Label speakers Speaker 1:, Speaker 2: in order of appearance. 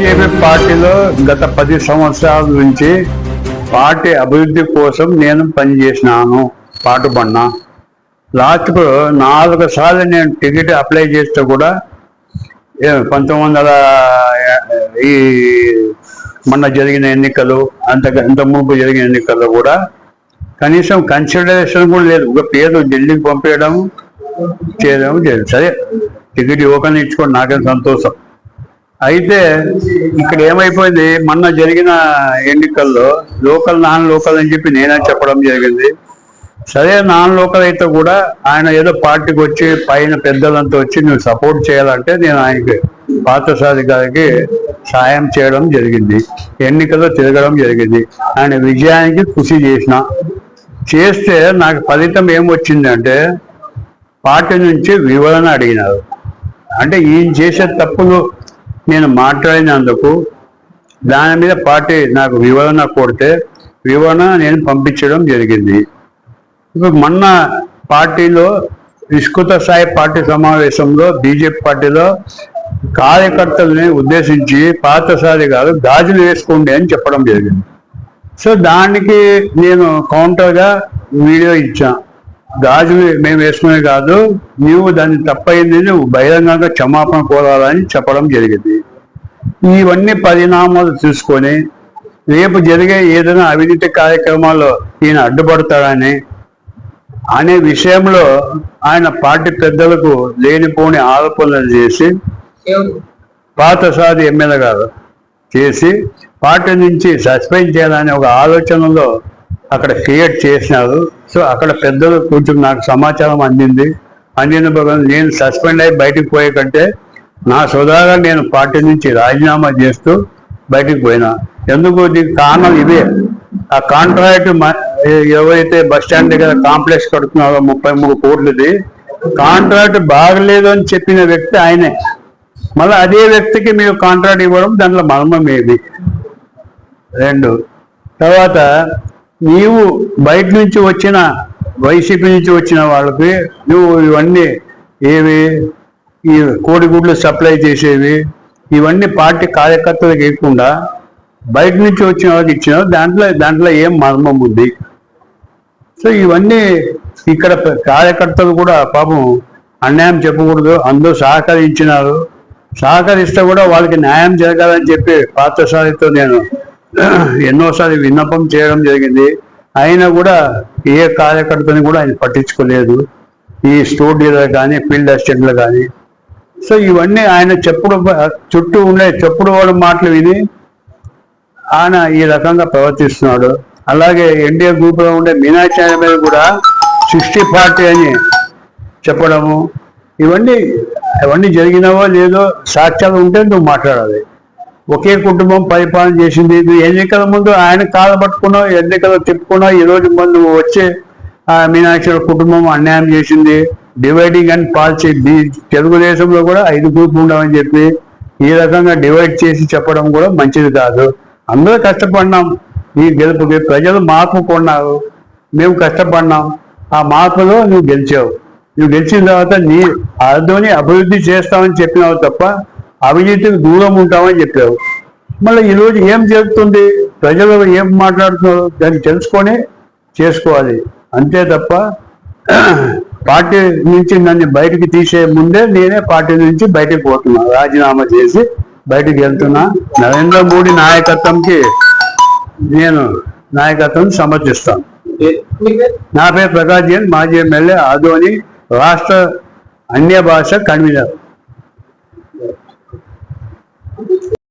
Speaker 1: BJP పార్టీలో గత పది సంవత్సరాల నుంచి పార్టీ అభివృద్ధి కోసం నేను పనిచేసినాను పాటుపడినా. లాస్ట్కు నాలుగు సార్లు నేను టికెట్ అప్లై చేస్తే కూడా పంతొమ్మిది వందల ఈ మొన్న జరిగిన ఎన్నికలు అంత ఇంత ముందు జరిగిన ఎన్నికల్లో కూడా కనీసం కన్సిడరేషన్ కూడా లేదు. ఒక పేరు ఢిల్లీకి పంపించడం చేయడం చేయడం సరే టికెట్ ఇవ్వకని ఇచ్చుకోండి. నాకేం సంతోషం. అయితే ఇక్కడ ఏమైపోయింది? మొన్న జరిగిన ఎన్నికల్లో లోకల్ నాన్ లోకల్ అని చెప్పి నేనే చెప్పడం జరిగింది. సరే నాన్ లోకల్ అయితే కూడా ఆయన ఏదో పార్టీకి వచ్చి పైన పెద్దలంతా వచ్చి నువ్వు సపోర్ట్ చేయాలంటే నేను ఆయనకి పార్థసారి గారికి సాయం చేయడం జరిగింది. ఎన్నికల్లో తిరగడం జరిగింది. ఆయన విజయానికి కృషి చేసిన. చేస్తే నాకు ఫలితం ఏమొచ్చిందంటే పార్టీ నుంచి వివరణ అడిగినారు. అంటే ఈయన చేసే తప్పులు నేను మాట్లాడినందుకు దాని మీద పార్టీ నాకు వివరణ కొడితే వివరణ నేను పంపించడం జరిగింది. ఇప్పుడు మొన్న పార్టీలో విస్కృత స్థాయి పార్టీ సమావేశంలో బీజేపీ పార్టీలో కార్యకర్తలని ఉద్దేశించి పార్థసారి గారు గాజులు వేసుకోండి అని చెప్పడం జరిగింది. సో దానికి నేను కౌంటర్గా వీడియో ఇచ్చాను. గాజు మేము వేసుకునే కాదు నీవు దాన్ని తప్పైంది నువ్వు బహిరంగంగా క్షమాపణ కోరాలని చెప్పడం జరిగింది. ఇవన్నీ పరిణామాలు చూసుకొని రేపు జరిగే ఏదైనా అవినీతి కార్యక్రమాల్లో ఈయన అడ్డుపడతాడని అనే విషయంలో ఆయన పార్టీ పెద్దలకు లేనిపోని ఆరోపణలు చేసి పాతసారి ఎమ్మెల్యే గారు చేసి పార్టీ నుంచి సస్పెండ్ చేయాలనే ఒక ఆలోచనలో అక్కడ క్రియేట్ చేసినారు. సో అక్కడ పెద్దలు కొంచెం నాకు సమాచారం అందింది. అందిన భాగం నేను సస్పెండ్ అయి బయటికి పోయే కంటే నా సోదరుగా నేను పార్టీ నుంచి రాజీనామా చేస్తూ బయటికి పోయినా. ఎందుకు? దీనికి కారణం ఇవే. ఆ కాంట్రాక్ట్ మ- ఎవరైతే బస్ స్టాండ్ దగ్గర కాంప్లెక్స్ కడుతున్నారో ముప్పై మూడు కోట్లది కాంట్రాక్ట్ బాగలేదు అని చెప్పిన వ్యక్తి ఆయనే. మళ్ళీ అదే వ్యక్తికి మీరు కాంట్రాక్ట్ ఇవ్వడం దాంట్లో మర్మం ఏది? రెండు. తర్వాత నీవు బయట నుంచి వచ్చిన వైసీపీ నుంచి వచ్చిన వాళ్ళకి నువ్వు ఇవన్నీ ఏవి ఈ కోడిగుడ్లు సప్లై చేసేవి ఇవన్నీ పార్టీ కార్యకర్తలకు ఇవ్వకుండా బయట నుంచి వచ్చిన వాళ్ళకి ఇచ్చిన దాంట్లో దాంట్లో ఏం మర్మం ఉంది? సో ఇవన్నీ ఇక్కడ కార్యకర్తలు కూడా పాపం అన్యాయం చెప్పకూడదు అందరూ సహకరించినారు. సహకరిస్తే కూడా వాళ్ళకి న్యాయం జరగాలని చెప్పి పాత్రసారితో నేను ఎన్నోసారి విన్నపం చేయడం జరిగింది. అయినా కూడా ఏ కార్యకర్తని కూడా ఆయన పట్టించుకోలేదు. ఈ స్టోర్ డీలర్ కానీ ఫీల్డ్ అసిస్టెంట్లు కానీ. సో ఇవన్నీ ఆయన చెప్పుడు చుట్టూ ఉండే చెప్పుడు వాళ్ళ మాటలు విని ఆయన ఈ రకంగా ప్రవర్తిస్తున్నాడు. అలాగే ఎన్డీఏ గ్రూప్లో ఉండే మీనాక్షి మీద కూడా సిక్స్టీ పార్టీ అని చెప్పడము. ఇవన్నీ అవన్నీ జరిగినవో లేదో సాక్ష్యాలు ఉంటే నువ్వు మాట్లాడాలి. ఒకే కుటుంబం పరిపాలన చేసింది. నువ్వు ఎన్నికల ముందు ఆయన కాలు పట్టుకున్నావు ఎన్నికలు తిప్పుకున్నావు ఈ రోజు ముందు వచ్చే ఆ మీనాక్షి కుటుంబం అన్యాయం చేసింది. డివైడింగ్ అండ్ పాలసీ తెలుగుదేశంలో కూడా ఐదు గ్రూపులు ఉండవని చెప్పి ఈ రకంగా డివైడ్ చేసి చెప్పడం కూడా మంచిది కాదు. అందరూ కష్టపడినాం ఈ గెలుపుకి. ప్రజలు మార్పు కొన్నారు. మేము కష్టపడినాం. ఆ మార్పులో నువ్వు గెలిచావు. నువ్వు గెలిచిన తర్వాత నీ అర్థోని అభివృద్ధి చేస్తామని చెప్పినావు తప్ప అవినీతికి దూరం ఉంటామని చెప్పావు మళ్ళీ ఈరోజు ఏం జరుగుతుంది? ప్రజలు ఏం మాట్లాడుతున్నారు? దాన్ని తెలుసుకొని చేసుకోవాలి. అంతే తప్ప పార్టీ నుంచి నన్ను బయటికి తీసే ముందే నేనే పార్టీ నుంచి బయటికి పోతున్నా రాజీనామా చేసి బయటికి వెళ్తున్నా. నరేంద్ర మోడీ నాయకత్వంకి నేను నాయకత్వం సమర్థిస్తాను. నా పేరు ప్రకాష్ జైన్ మాజీ ఎమ్మెల్యే ఆదోని రాష్ట్ర అన్య భాష కన్వీనర్.